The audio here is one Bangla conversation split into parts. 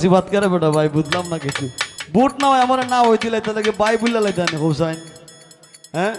সিবাত করে বেটা ভাই, বুঝলাম না কিছু। বুট নাও আমার না হই দিলে তাহলে বাই বুঝলে লাইতেন হোসাইন। হ্যাঁ?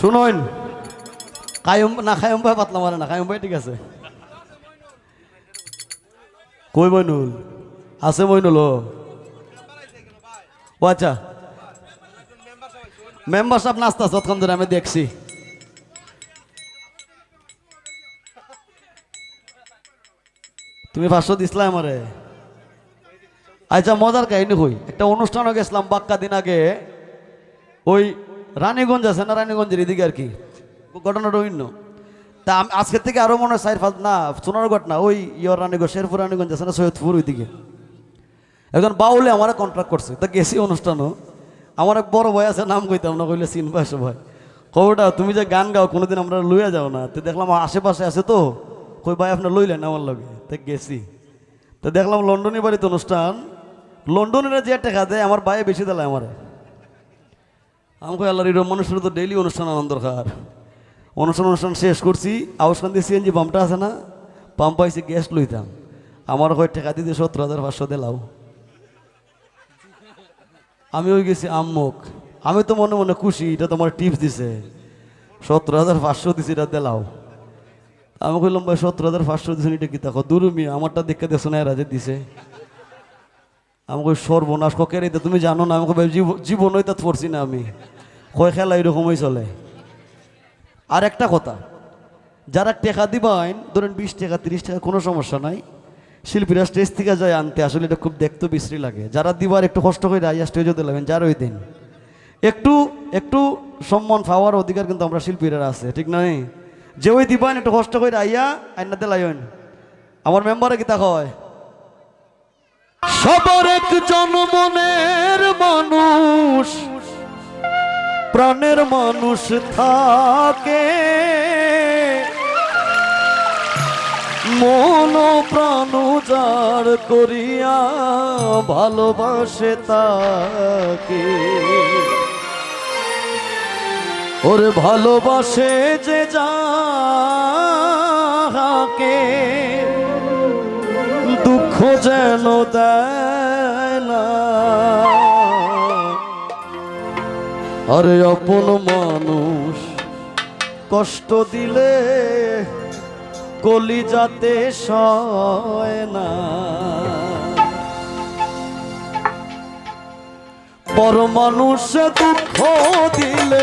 শুনুন। কায়ম, না খায়ম ভাই পাতলা মারে না খায়ম ভাই ঠিক আছে। কই মইনুল? আছে মইনুল ও আচ্ছা। মেম্বার সাহেব নাস্তা, যতক্ষণ ধরে আমি দেখছি। তুমি পাঁচশো দিসলা আমারে? আচ্ছা মজার কাহিনী হই। একটা অনুষ্ঠানও গেছিলাম বাক্কা দিন আগে। ওই রানীগঞ্জ আছে না রানীগঞ্জের এদিকে আর কি? ঘটনাটা অন্য। তা আমি আজকের থেকে আরও মনে হয় সাইড না, সোনার ঘটনা ওই ইয়র রানীগঞ্জ, শেরপুর রানীগঞ্জ আছে না, সৈয়দপুর ওইদিকে। একজন বাউলে আমার কন্ট্রাক্ট করছে। তা গেছি অনুষ্ঠানও। আমার এক বড় ভাই আছে, নাম কইতাম না, কইলে চিন পাইছো ভাই খবরটা, তুমি যে গান গাও, কোনোদিন আমরা লইয়া যাও না। তো দেখলাম আশেপাশে আছে তো। কই ভাই আপনার লইলেন আমার লগে। তো গেছি। তো দেখলাম লন্ডনের বাড়িতে অনুষ্ঠান। লন্ডনের যে টাকা দেয়, আমার ভাই বেশি দিলে আমার। আমি কই, আল্লাহর এরকম মানুষের তো ডেইলি অনুষ্ঠান আনন্দ খার অনুষ্ঠান অনুষ্ঠান শেষ করছি। আউসখান দিয়ে সিএনজি পাম্পটা আছে না? পাম্প পাইছি গ্যাস লইতাম। আমার কয় টাকা দিতে সত্তর হাজার পাঁচশো দিলাও আমি ওই গেছি আম্মুক। আমি তো মনে মনে খুশি, এটা তোমার টিপস দিছে। সত্তর হাজার পাঁচশো দিছি, এটা দিলাও আমি কইলাম, ভাই, সত্তর হাজার পাঁচশো দিছেন, এটা কি দেখো? দুরুমি আমারটা দেখে দেখছ না যে দিছে? আমি কই, সর্বনাশ ককের এটা তুমি জানো না? আমাকে জীবন হইতা পড়ছি না আমি। কয় খেলা এরকমই চলে? আর একটা কথা, যারা টেকা দিবেন ধরেন বিশ টাকা, তিরিশ টাকা, কোনো সমস্যা নাই। শিল্পীরা স্টেজ থেকে যায় আনতে, আসলে এটা খুব দেখতে বিশ্রী লাগে। যারা দিবার একটু কষ্ট করে আইয়া স্টেজও দিলাম যার ওই দিন। একটু একটু সম্মান পাওয়ার অধিকার কিন্তু আমরা শিল্পীরা আছে, ঠিক নাই? যে ওই দিবান একটু কষ্ট করে আইয়া আইনা দিলাইন আমার মেম্বারে কি তা হয় সবার একজন মনের মানুষ, প্রাণের মানুষ থাকে। মন প্রাণ যার করিয়া ভালোবাসে তাকে। ওরে ভালোবাসে যে যাকে দুঃখ যেন দেয় না। আরে অপন মানুষ, কষ্ট দিলে কলি যাতে সয় না। পর মানুষ দুঃখ দিলে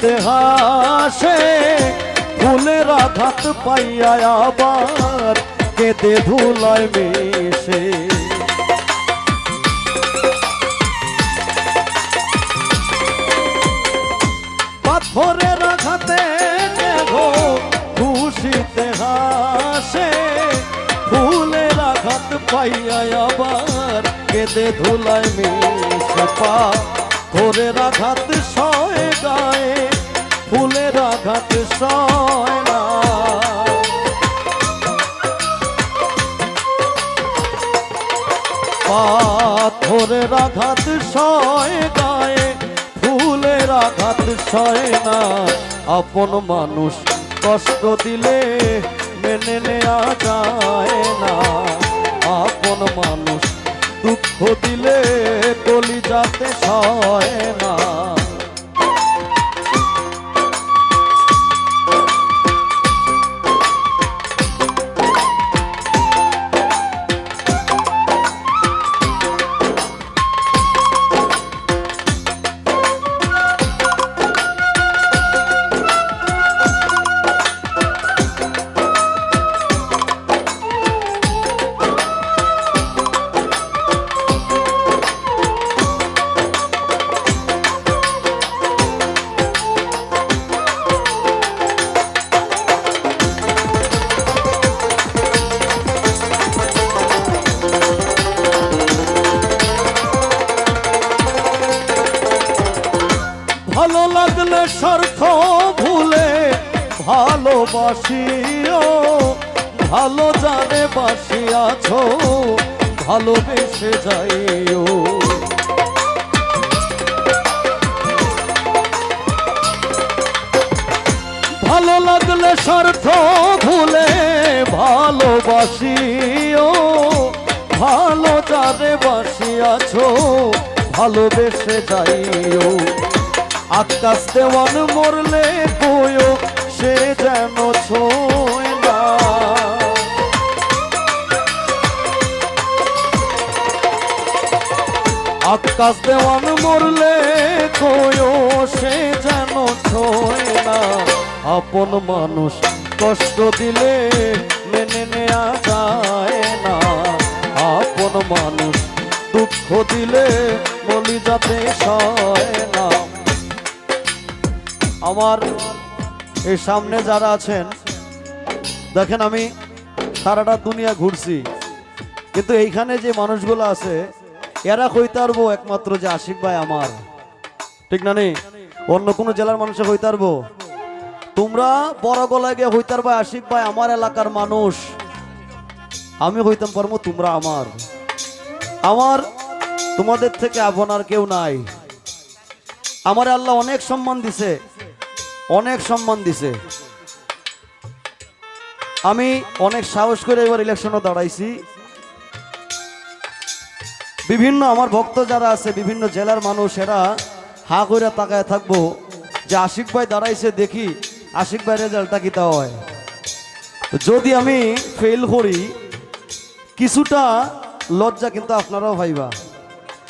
খুশিতে হাসে ফুলের আঘাত পাইয়া আবার কেঁদে ধুলায় মিশে। পাথরের আঘাতে কেহ খুশিতে হাসে ফুলের আঘাত পাইয়া আবার কেঁদে ধুলায় মিশে। পা ঘোরের আঘাত সয় গায়ে ফুলের আঘাত সয় না। পাথরের আঘাত সয় গায়ে, ফুলের আঘাত সয় না। আপন মানুষ কষ্ট দিলে মেনে নেওয়া যায় না। আপন মানুষ দুঃখ দিলে কলি যাতে সয় না। ভালো লাগলে স্বার্থ ভুলে ভালোবাসিও। ভালো জানে বাসিয়াছ ভালোবেসে যাইও। ভালো লাগলে স্বার্থ ভুলে ভালোবাসিও। ভালো জানে বাসি আছো, ভালোবেসে যাইও। আকাশ দেওয়ান মরলে কয়ো সে যেন ছোয় না। আকাশ দেওয়ান মরলে কয়ো সে যেন ছোয় না। আপন মানুষ কষ্ট দিলে মেনে নেওয়া যায় না। আপন মানুষ দুঃখ দিলে বলি যাতে সয় না। আমার এই সামনে যারা আছেন, দেখেন আমি সারাটা দুনিয়া ঘুরছি, কিন্তু এইখানে যে মানুষগুলো আছে, এরা কইতে পারব একমাত্র যে আশিক ভাই আমার। ঠিক না নেই অন্য কোনো জেলার মানুষে কইতে পারব? তোমরা বড় গলায় গিয়ে হইতে পারবা আশিক ভাই আমার এলাকার মানুষ। আমি হইতাম পারব তোমরা আমার। আমার তোমাদের থেকে আপনার কেউ নাই। আমার আল্লাহ অনেক সম্মান দিছে। অনেক সম্মান দিছে। আমি অনেক সাহস করে এবার ইলেকশনে দাঁড়াইছি। বিভিন্ন আমার ভক্ত যারা আছে, বিভিন্ন জেলার মানুষ, এরা হা করে তাকায় থাকব যে আশিক ভাই দাঁড়াইছে দেখি আশিক ভাই রেজাল্টটা কি তা হয়। যদি আমি ফেল করি, কিছুটা লজ্জা কিন্তু আপনারাও ভাইবা।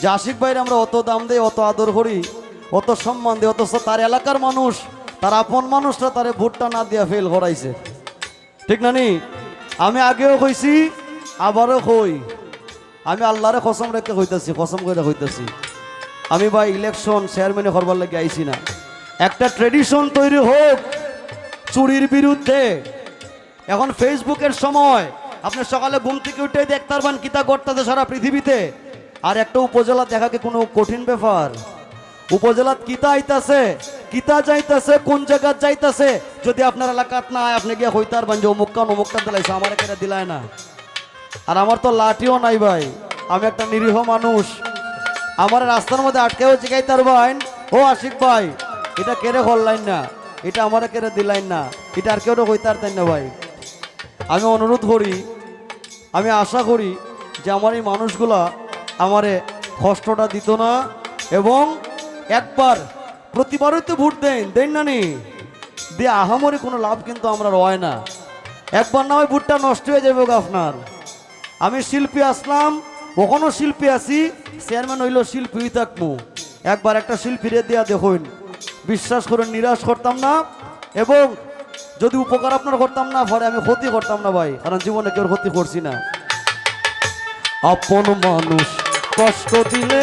যে আশিক ভাইয়ের আমরা অত দাম দেই, অত আদর করি, অত সম্মান দিই, অথচ তার এলাকার মানুষ তার আপন মানুষরা তারে ভোটটা না দিয়া ফেল করাইছে। ঠিক না নি? আমি আগেও কইছি, আবারও কই। আমি আল্লাহরে কসম রেখে হইতাছি কসম করে হইতাছি আমি ভাই ইলেকশন চেয়ারম্যানে করবার লাগে আইছি না। একটা ট্রেডিশন তৈরি হোক চুরির বিরুদ্ধে। এখন ফেসবুকের সময়, আপনি সকালে ঘুম থেকে উঠে দেখতে পারবেন কিতা করতেছে সারা পৃথিবীতে। আর একটা উপজেলা দেখাকে কোনো কঠিন ব্যাপার। উপজেলাত কিতা আইতাছে? কিতা যাইতাছে, কোন জায়গা যাইতাছে? যদি আপনার এলাকাত না হয় আপনি গিয়ে হইতে পারবেন যে অমুকটা দিলাইছে, আমার এখানে দিলায় না? আর আমার তো লাঠিও নাই ভাই, আমি একটা নিরীহ মানুষ। আমার রাস্তার মধ্যে আটকেও জিগাইতে পারবেন ও আশিক ভাই, এটা কেড়ে হল্লাইন না, এটা আমার কেড়ে দিলাইন না, এটা আর কেউ হইতার পারতেন না ভাই। আমি অনুরোধ করি, আমি আশা করি যে আমার এই মানুষগুলা আমারে কষ্টটা দিত না, এবং একবার প্রতিবারই তো ভোট দেন দেন না নি? দিয়ে আহামরি কোনো লাভ কিন্তু আমরা রয় না। একবার না হয় ভোটটা নষ্ট হয়ে যাবে আপনার। আমি শিল্পী আসলাম, ওখানেও শিল্পী আছি, চেয়ারম্যান হইল শিল্পী থাকব। একবার একটা শিল্পীরে দেয়া দেখুন। বিশ্বাস করে নিরাশ করতাম না, এবং যদি উপকার আপনার করতাম না, পরে আমি ক্ষতি করতাম না ভাই, কারণ জীবনে কেউ ক্ষতি করছি না। আপন মানুষ কষ্ট দিলে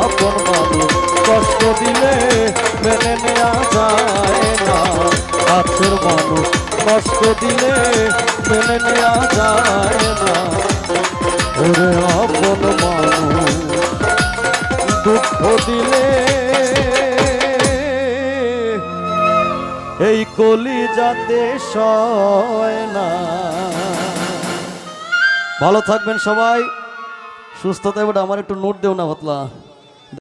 আপন মানুষ, কষ্ট দিলে মেনে নেওয়া যায় না। কাছের মানুষ, কষ্ট দিলে মেনে নেওয়া যায় না। ওরে আপন মানুষ, দুঃখ দিলে এই কলি যাতে সয় না। ভালো থাকবেন সবাই। সুস্থ থাকবে আমার একটু নোট দেও না পাতলা